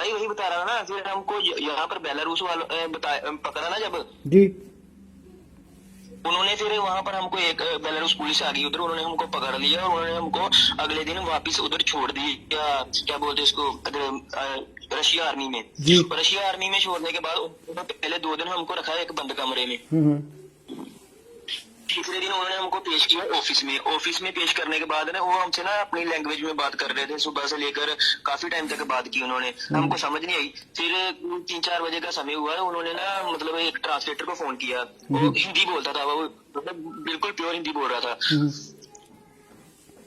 بھائی وہی بتا رہا نا پھر ہم کو یہاں پر بیلاروس والوں پکڑا نا جب؟ جی۔ انہوں نے پھر وہاں پر ہم کو ایک بیلاروس پولیس آ گئی ادھر انہوں نے ہم کو پکڑ لیا اور انہوں نے ہم کو اگلے دن واپس ادھر چھوڑ دی کیا بولتے اس کو رشیا آرمی میں۔ جی۔ رشیا آرمی میں چھوڑنے کے بعد پہلے دو دن ہم کو رکھا ایک بند کمرے میں۔ تیسرے دن انہوں نے ہم کو پیش کیا آفس میں. آفس میں پیش کرنے کے بعد نا وہ ہم سے نا اپنی لینگویج میں بات کر رہے تھے. صبح سے لے کر کافی ٹائم تک بات کی انہوں نے. ہم کو سمجھ نہیں آئی. پھر تین چار بجے کا سمے ہوا انہوں نے نا مطلب ایک ٹرانسلیٹر کو فون کیا. وہ ہندی بولتا تھا وہ. مطلب بالکل پیور ہندی بول رہا تھا.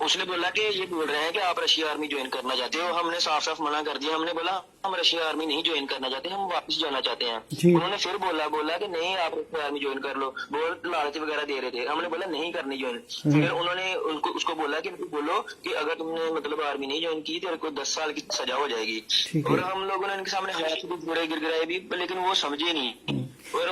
اس نے بولا کہ یہ بول رہے ہیں کہ آپ رشیا آرمی جوائن کرنا چاہتے ہو۔ ہم نے صاف صاف منع کر دیا۔ ہم نے بولا ہم رشیا آرمی نہیں جوائن کرنا چاہتے ہم واپس جانا چاہتے ہیں۔ جی۔ انہوں نے پھر بولا بولا کہ نہیں آپ رشیا آرمی جوائن کر لو۔ بول لالچ وغیرہ دے رہے تھے۔ ہم نے بولا نہیں کرنی جوائن۔ جی۔ پھر انہوں نے اس کو بولا کہ بولو کہ اگر تم نے مطلب آرمی نہیں جوائن کی تو دس سال کی سزا ہو جائے گی۔ اور ہم لوگوں نے ان کے سامنے ہاں۔ ہاتھ بھی برے گر گرائے بھی لیکن وہ سمجھے نہیں۔ ہاں۔ اور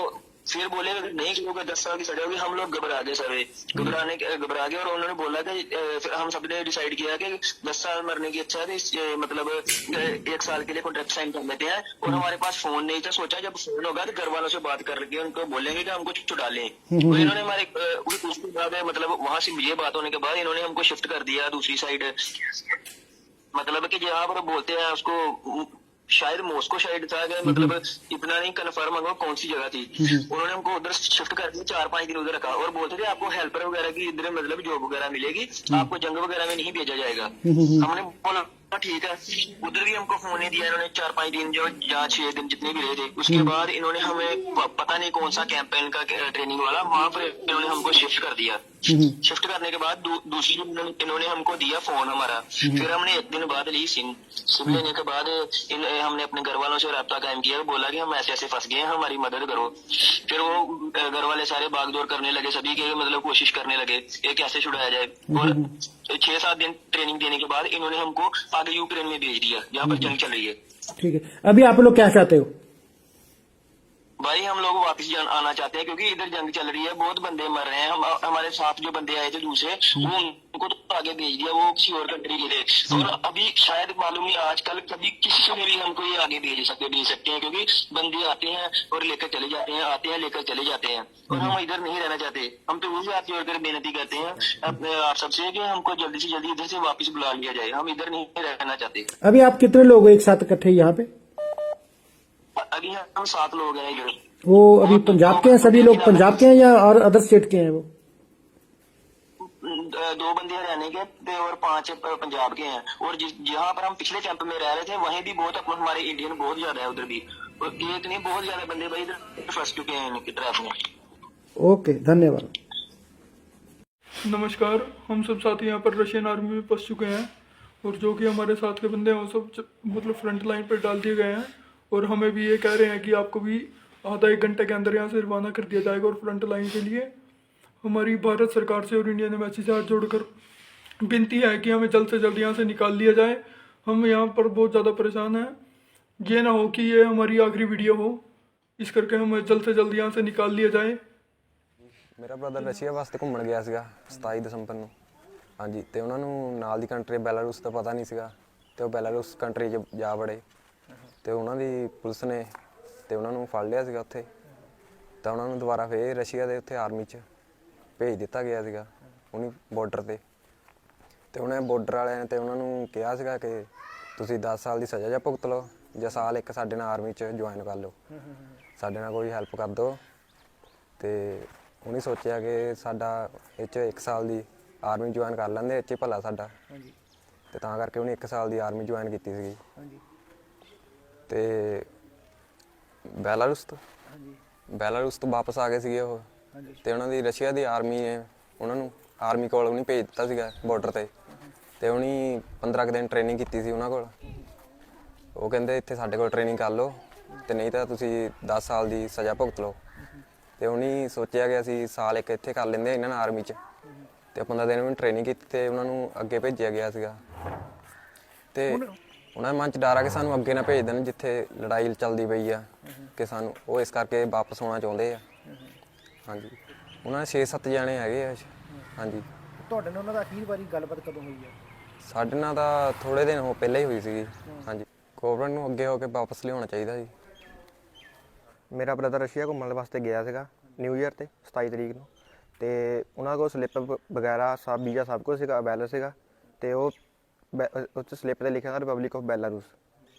پھر بولے، نہیں کیوں کہ دس سال کی سزا ہوگی، ہم لوگ گھبرا گئے سبھی گھبرانے گھبرا گئے اور انہوں نے بولا کہ ہم سب نے ڈیسائیڈ کیا کہ دس سال مرنے کی اچھا ہے مطلب ایک سال کے لیے کانٹریکٹ سائن کر لیتے ہیں۔ اور ہمارے پاس فون نہیں تھا، سوچا جب فون ہوگا تو گھر والوں سے بات کر کے ان کو بولیں گے کہ ہم کو چھٹا لیں۔ اور انہوں نے ہمارے اس کے بعد مطلب وہاں سے یہ بات ہونے کے بعد انہوں نے ہم کو شفٹ کر دیا دوسری سائڈ مطلب کہ جہاں پر بولتے ہیں، اس کو شاید ماسکو شاید تھا کہ مطلب اتنا نہیں کنفرم ہوگا کون سی جگہ تھی۔ انہوں نے ہم کو ادھر شفٹ کر دیا چار پانچ دن ادھر رکھا اور بولتے تھے آپ کو ہیلپر وغیرہ کی ادھر مطلب جاب وغیرہ ملے گی آپ کو جنگ وغیرہ میں نہیں بھیجا جائے گا۔ ہم نے بولا ہاں، ٹھیک ہے۔ ادھر بھی ہم کو فون نہیں دیا انہوں نے چار پانچ دن جو یا چھ دن جتنے بھی رہے تھے۔ اس کے بعد انہوں نے ہمیں پتہ نہیں کون سا کیمپین کا ٹریننگ والا وہاں پر انہوں نے ہم کو شفٹ کر دیا۔ شفٹ کرنے کے بعد دوسری انہوں نے ہم کو دیا فون ہمارا۔ پھر ہم نے ایک دن بعد لی سم سم لینے کے بعد ہم نے اپنے گھر والوں سے رابطہ قائم کیا۔ بولا کہ ہم ایسے ایسے پھنس گئے ہیں ہماری مدد کرو۔ پھر وہ گھر والے سارے باغ دور کرنے لگے سبھی کے مطلب کوشش کرنے لگے یہ کیسے چھڑایا جائے۔ اور چھ سات دن ٹریننگ دینے کے بعد انہوں نے ہم کو آگے یوکرین میں بھیج دیا جہاں پر جی، جی۔ جنگ چل رہی ہے۔ ٹھیک ہے۔ ابھی آپ لوگ کیا چاہتے ہو؟ بھائی ہم لوگ واپس جان آنا چاہتے ہیں کیونکہ ادھر جنگ چل رہی ہے بہت بندے مر رہے ہیں ہم ہمارے ساتھ جو بندے آئے تھے دوسرے وہ ان کو تو آگے بھیج دیا وہ کسی اور کنٹری کے لیے اور ابھی شاید معلوم ہے آج کل کبھی کسی سے بھی ہم کو یہ آگے بھیج سکتے بھیج سکتے ہیں کیونکہ بندے آتے ہیں اور لے کر چلے جاتے ہیں آتے ہیں لے کر چلے جاتے ہیں اور ہم ادھر نہیں رہنا چاہتے ہم تو وہی آتے اور ادھر محنتی کرتے ہیں آپ سب سے کہ ہم کو جلدی سے جلدی ادھر سے واپس بلا لیا جائے ہم ادھر نہیں رہنا چاہتے ابھی آپ کتنے لوگ ایک ساتھ اکٹھے یہاں پہ ابھی ہم سات لوگ ہیں ادھر وہ ابھی پنجاب کے ہیں؟ سبھی لوگ پنجاب کے ہیں یا اور ادر اسٹیٹ کے ہیں وہ؟ دو بندے ہریانے کے تھے اور پانچ پنجاب کے ہیں۔ اور جہاں پر ہم پچھلے کیمپ میں رہ رہے تھے وہیں بھی بہت ہمارے انڈین بہت زیادہ ہے ادھر بھی۔ اور ایک نہیں بہت زیادہ بندے بھائی ادھر پھنس چکے ہیں ٹریف میں۔ اوکے دھنیہ واد نمسکار ہم سب ساتھ یہاں پر رشین آرمی میں پھنس چکے ہیں۔ اور جو کہ ہمارے ساتھ کے بندے ہیں وہ سب مطلب فرنٹ لائن پہ ڈال دیے گئے ہیں۔ اور ہمیں بھی یہ کہہ رہے ہیں کہ آپ کو بھی आधा एक घंटे के अंदर यहाँ से रवाना कर दिया जाएगा और फ्रंट लाइन के लिए हमारी भारत सरकार से और इंडियन एम्बेसी से हाथ जोड़कर विनती है कि हमें जल्द से जल्द यहाँ से निकाल लिया जाए हम यहाँ पर बहुत ज़्यादा परेशान हैं ये ना हो कि ये हमारी आखिरी वीडियो हो इस करके हमें जल्द से जल्द यहाँ से निकाल लिया जाए ਮੇਰਾ ਬ੍ਰਦਰ ਰਸ਼ੀਆ ਵਾਸਤੇ ਘੁੰਮਣ ਗਿਆ ਸੀਗਾ 27 ਦਸੰਬਰ ਨੂੰ ਹਾਂਜੀ ਤੇ ਉਹਨਾਂ ਨੂੰ ਨਾਲ ਦੀ ਕੰਟਰੀ ਬੈਲਾਰੂਸ ਦਾ ਪਤਾ ਨਹੀਂ ਸੀਗਾ ਤੇ ਉਹ ਬੈਲਾਰੂਸ ਕੰਟਰੀ 'ਚ ਜਾ ਵੜੇ ਤੇ ਉਹਨਾਂ ਦੀ ਪੁਲਿਸ ਨੇ ਤੇ ਉਹਨਾਂ ਨੂੰ ਫੜ ਲਿਆ ਸੀਗਾ ਉੱਥੇ। ਤਾਂ ਉਹਨਾਂ ਨੂੰ ਦੁਬਾਰਾ ਫੇਰ ਰਸ਼ੀਆ ਦੇ ਉੱਥੇ ਆਰਮੀ 'ਚ ਭੇਜ ਦਿੱਤਾ ਗਿਆ ਸੀਗਾ ਉਹਨੀ ਬਾਰਡਰ ਤੇ। ਤੇ ਉਹਨੇ ਬਾਰਡਰ ਵਾਲਿਆਂ ਨੇ ਤੇ ਉਹਨਾਂ ਨੂੰ ਕਿਹਾ ਸੀਗਾ ਕਿ ਤੁਸੀਂ 10 ਸਾਲ ਦੀ ਸਜ਼ਾ ਜਾਂ ਭੁਗਤ ਲਓ ਜਾਂ ਸਾਲ ਇੱਕ ਸਾਡੇ ਨਾਲ ਆਰਮੀ 'ਚ ਜੁਆਇਨ ਕਰ ਲਓ। ਸਾਡੇ ਨਾਲ ਕੋਈ ਹੈਲਪ ਕਰ ਦਿਓ। ਤੇ ਉਹਨੇ ਸੋਚਿਆ ਕਿ ਸਾਡਾ ਇਹ 'ਚ 1 ਸਾਲ ਦੀ ਆਰਮੀ ਜੁਆਇਨ ਕਰ ਲੈਂਦੇ ਇਹ 'ਚ ਹੀ ਭਲਾ ਸਾਡਾ। ਹਾਂਜੀ। ਤੇ ਤਾਂ ਕਰਕੇ ਉਹਨੇ 1 ਸਾਲ ਦੀ ਆਰਮੀ ਜੁਆਇਨ ਕੀਤੀ ਸੀਗੀ। ਹਾਂਜੀ। ਤੇ ਬੈਲਾਰੂਸ ਤੋਂ? ਹਾਂਜੀ। ਬੈਲਾਰੂਸ ਤੋਂ ਵਾਪਸ ਆ ਗਏ ਸੀਗੇ ਉਹ। ਹਾਂਜੀ। ਤੇ ਉਹਨਾਂ ਦੀ ਰਸ਼ੀਆ ਦੀ ਆਰਮੀ ਨੇ ਉਹਨਾਂ ਨੂੰ ਆਰਮੀ ਕੋਲ ਉਹਨੇ ਭੇਜ ਦਿੱਤਾ ਸੀਗਾ ਬਾਰਡਰ ਤੇ। ਤੇ ਉਹਨੇ 15 ਕੁ ਦਿਨ ਟ੍ਰੇਨਿੰਗ ਕੀਤੀ ਸੀ ਉਹਨਾਂ ਕੋਲ। ਉਹ ਕਹਿੰਦੇ ਇੱਥੇ ਸਾਡੇ ਕੋਲ ਟ੍ਰੇਨਿੰਗ ਕਰ ਲਓ ਤੇ ਨਹੀਂ ਤਾਂ ਤੁਸੀਂ 10 ਸਾਲ ਦੀ ਸਜ਼ਾ ਭੁਗਤ ਲਓ। ਤੇ ਉਹਨੇ ਸੋਚਿਆ ਕਿ ਅਸੀਂ ਸਾਲ ਇੱਕ ਇੱਥੇ ਕਰ ਲੈਂਦੇ ਇਹਨਾਂ ਨਾਲ ਆਰਮੀ 'ਚ। ਤੇ 15 ਦਿਨ ਉਹਨੇ ਟ੍ਰੇਨਿੰਗ ਕੀਤੀ ਤੇ ਉਹਨਾਂ ਨੂੰ ਅੱਗੇ ਭੇਜਿਆ ਗਿਆ ਸੀਗਾ। ਤੇ ਉਹਨਾਂ ਦੇ ਮਨ 'ਚ ਡਰ ਆ ਕਿ ਸਾਨੂੰ ਅੱਗੇ ਨਾ ਭੇਜ ਦੇਣ ਜਿੱਥੇ ਲੜਾਈ ਚੱਲਦੀ ਪਈ ਆ ਕਿ ਸਾਨੂੰ ਉਹ ਇਸ ਕਰਕੇ ਵਾਪਸ ਆਉਣਾ ਚਾਹੁੰਦੇ ਆ। ਹਾਂਜੀ। ਉਹਨਾਂ ਦੇ 6-7 ਜਣੇ ਹੈਗੇ ਆ ਹਾਂਜੀ। ਤੁਹਾਡੇ ਨਾਲ ਉਹਨਾਂ ਦਾ ਅਖੀਰ ਵਾਰੀ ਗੱਲਬਾਤ ਕਦੋਂ ਹੋਈ ਹੈ ਸਾਡੇ ਨਾਲ ਤਾਂ ਥੋੜੇ ਦਿਨ ਹੋ ਪਹਿਲਾਂ ਹੀ ਹੋਈ ਸੀਗੀ। ਹਾਂਜੀ। ਗਵਰਨਮੈਂਟ ਨੂੰ ਅੱਗੇ ਹੋ ਕੇ ਵਾਪਸ ਲਿਆਉਣਾ ਚਾਹੀਦਾ ਜੀ ਮੇਰਾ ਬ੍ਰਦਰ ਰਸ਼ੀਆ ਘੁੰਮਣ ਵਾਸਤੇ ਗਿਆ ਸੀਗਾ ਨਿਊ ਇਅਰ ਤੇ 27 ਤਰੀਕ ਨੂੰ। ਤੇ ਉਹਨਾਂ ਕੋਲ ਸਲਿੱਪ ਵਗੈਰਾ ਸਭ ਵੀਜ਼ਾ ਸਭ ਕੁਝ ਸੀਗਾ ਅਵੇਲੇਬਲ ਸੀਗਾ। ਤੇ ਉਹ ਉੱਥੇ ਸਲਿੱਪ ਤੇ ਲਿਖਿਆ ਸੀ ਰਿਪਬਲਿਕ ਆਫ ਬੈਲਾਰੂਸ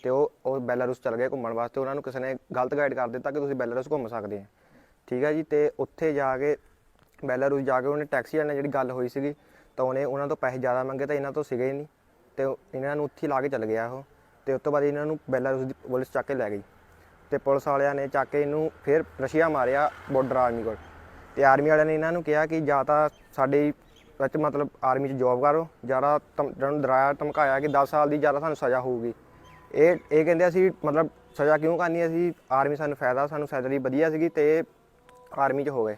ਤੇ ਉਹ ਉਹ ਬੈਲਾਰੂਸ ਚਲ ਗਏ ਘੁੰਮਣ ਵਾਸਤੇ। ਉਹਨਾਂ ਨੂੰ ਕਿਸੇ ਨੇ ਗਲਤ ਗਾਈਡ ਕਰ ਦਿੱਤਾ ਕਿ ਤੁਸੀਂ ਬੈਲਾਰੂਸ ਘੁੰਮ ਸਕਦੇ ਆ। ਠੀਕ ਹੈ ਜੀ? ਤੇ ਉੱਥੇ ਜਾ ਕੇ ਬੈਲਾਰੂਸ ਜਾ ਕੇ ਉਹਨੇ ਟੈਕਸੀ ਵਾਲੇ ਨਾਲ ਜਿਹੜੀ ਗੱਲ ਹੋਈ ਸੀਗੀ, ਤਾਂ ਉਹਨੇ ਉਹਨਾਂ ਤੋਂ ਪੈਸੇ ਜ਼ਿਆਦਾ ਮੰਗੇ ਤਾਂ ਇਹਨਾਂ ਤੋਂ ਸੀਗੇ ਹੀ ਨਹੀਂ। ਤੇ ਇਹਨਾਂ ਨੂੰ ਉੱਥੇ ਹੀ ਲਾ ਕੇ ਚਲ ਗਿਆ ਉਹ। ਤੇ ਉਸ ਤੋਂ ਬਾਅਦ ਇਹਨਾਂ ਨੂੰ ਬੈਲਾਰੂਸ ਦੀ ਪੁਲਿਸ ਚੱਕ ਕੇ ਲੈ ਗਈ। ਤੇ ਪੁਲਿਸ ਵਾਲਿਆਂ ਨੇ ਚੱਕ ਕੇ ਇਹਨੂੰ ਫਿਰ ਰਸ਼ੀਆ ਮਾਰਿਆ ਬਾਰਡਰ ਆਰਮੀ ਕੋਲ। ਤੇ ਆਰਮੀ ਵਾਲਿਆਂ ਨੇ ਇਹਨਾਂ ਨੂੰ ਕਿਹਾ ਕਿ ਜਾਂ ਤਾਂ ਸਾਡੇ ਵਿੱਚ ਮਤਲਬ ਆਰਮੀ 'ਚ ਜੌਬ ਕਰੋ, ਜ਼ਿਆਦਾ ਇਹਨਾਂ ਨੂੰ ਡਰਾਇਆ, ਧਮਕਾਇਆ ਕਿ 10 ਸਾਲ ਦੀ ਜ਼ਿਆਦਾ ਸਾਨੂੰ ਸਜ਼ਾ ਹੋਊਗੀ। ਇਹ ਇਹ ਕਹਿੰਦੇ ਅਸੀਂ ਮਤਲਬ ਸਜ਼ਾ ਕਿਉਂ ਕਰਨੀ ਅਸੀਂ ਆਰਮੀ ਸਾਨੂੰ ਫਾਇਦਾ, ਸਾਨੂੰ ਸੈਲਰੀ ਵਧੀਆ ਸੀਗੀ ਤੇ ਆਰਮੀ 'ਚ ਹੋ ਗਏ।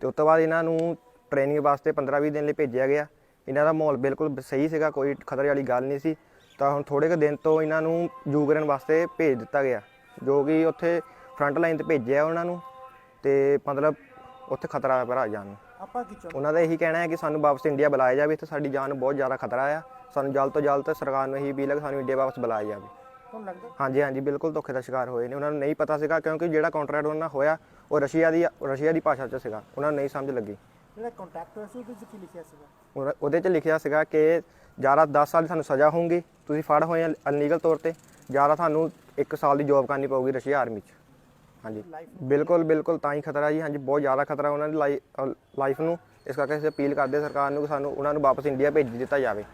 ਤੇ ਉਸ ਤੋਂ ਬਾਅਦ ਇਹਨਾਂ ਨੂੰ ਟ੍ਰੇਨਿੰਗ ਵਾਸਤੇ 15-20 ਦਿਨ ਲਈ ਭੇਜਿਆ ਗਿਆ। ਇਹਨਾਂ ਦਾ ਮਾਹੌਲ ਬਿਲਕੁਲ ਸਹੀ ਸੀਗਾ, ਕੋਈ ਖਤਰੇ ਵਾਲੀ ਗੱਲ ਨਹੀਂ ਸੀ। ਤਾਂ ਹੁਣ ਥੋੜੇ ਕੁ ਦਿਨ ਤੋਂ ਇਹਨਾਂ ਨੂੰ ਯੂਕਰੇਨ ਵਾਸਤੇ ਭੇਜ ਦਿੱਤਾ ਗਿਆ, ਜੋ ਕਿ ਉੱਥੇ ਫਰੰਟ ਲਾਈਨ ਤੇ ਭੇਜਿਆ ਉਹਨਾਂ ਨੂੰ ਤੇ ਮਤਲਬ ਉੱਥੇ ਖਤਰਾ ਹੈ ਭਰਾ ਜਾਣ ਨੂੰ। ਆਪਾਂ ਕੀ ਚਾਹੁੰਦੇ? ਉਹਨਾਂ ਦਾ ਇਹੀ ਕਹਿਣਾ ਹੈ ਕਿ ਸਾਨੂੰ ਵਾਪਸ ਇੰਡੀਆ ਬੁਲਾਇਆ ਜਾਵੇ ਇੱਥੇ ਸਾਡੀ ਜਾਨ ਨੂੰ ਬਹੁਤ ਜ਼ਿਆਦਾ ਖਤਰਾ ਆ। ਸਾਨੂੰ ਜਲਦ ਤੋਂ ਜਲਦ ਸਰਕਾਰ ਨੂੰ ਇਹੀ ਅਪੀਲ ਹੈ ਕਿ ਸਾਨੂੰ ਇੰਡੀਆ ਵਾਪਸ ਬੁਲਾਇਆ ਜਾਵੇ। ਤੁਹਾਨੂੰ ਲੱਗਦਾ? ਹਾਂਜੀ ਹਾਂਜੀ ਬਿਲਕੁਲ ਧੋਖੇ ਦਾ ਸ਼ਿਕਾਰ ਹੋਏ ਨੇ। ਉਹਨਾਂ ਨੂੰ ਨਹੀਂ ਪਤਾ ਸੀਗਾ ਕਿਉਂਕਿ ਜਿਹੜਾ ਕੰਟਰੈਕਟ ਉਹਨਾਂ ਨਾਲ ਹੋਇਆ ਉਹ ਰਸ਼ੀਆ ਦੀ ਰਸ਼ੀਆ ਦੀ ਭਾਸ਼ਾ 'ਚ ਸੀਗਾ। ਉਹਨਾਂ ਨੂੰ ਨਹੀਂ ਸਮਝ ਲੱਗੀ। ਜਿਹੜਾ ਕੰਟੈਕਟ ਹੋਇਆ ਸੀ ਉਹਦੇ ਵਿੱਚ ਕੀ ਲਿਖਿਆ ਸੀਗਾ? ਉਹਦਾ- 'ਚ ਲਿਖਿਆ ਸੀਗਾ ਕਿ ਜ਼ਿਆਦਾ 10 ਸਾਲ ਦੀ ਤੁਹਾਨੂੰ ਸਜ਼ਾ ਹੋਊਗੀ। ਤੁਸੀਂ ਫੜ ਹੋਏ ਅਨਲੀਗਲ ਤੌਰ ਤੇ। ਜ਼ਿਆਦਾ ਤੁਹਾਨੂੰ 1 ਸਾਲ ਦੀ ਜੌਬ ਕਰਨੀ ਪਊਗੀ ਰਸ਼ੀਆ ਆਰਮੀ 'ਚ। ਹਾਂਜੀ। ਬਿਲਕੁਲ ਬਿਲਕੁਲ ਤਾਂ ਹੀ ਖਤਰਾ ਜੀ। ਹਾਂਜੀ ਬਹੁਤ ਜ਼ਿਆਦਾ ਖਤਰਾ ਉਹਨਾਂ ਦੀ ਲਾਈਫ ਨੂੰ। ਇਸ ਕਰਕੇ ਅਸੀਂ ਅਪੀਲ ਕਰਦੇ ਸਰਕਾਰ ਨੂੰ ਕਿ ਸਾਨੂੰ ਉਹਨਾਂ ਨੂੰ ਵਾਪਸ ਇੰਡੀਆ ਭੇਜ ਦਿੱਤਾ ਜਾਵੇ।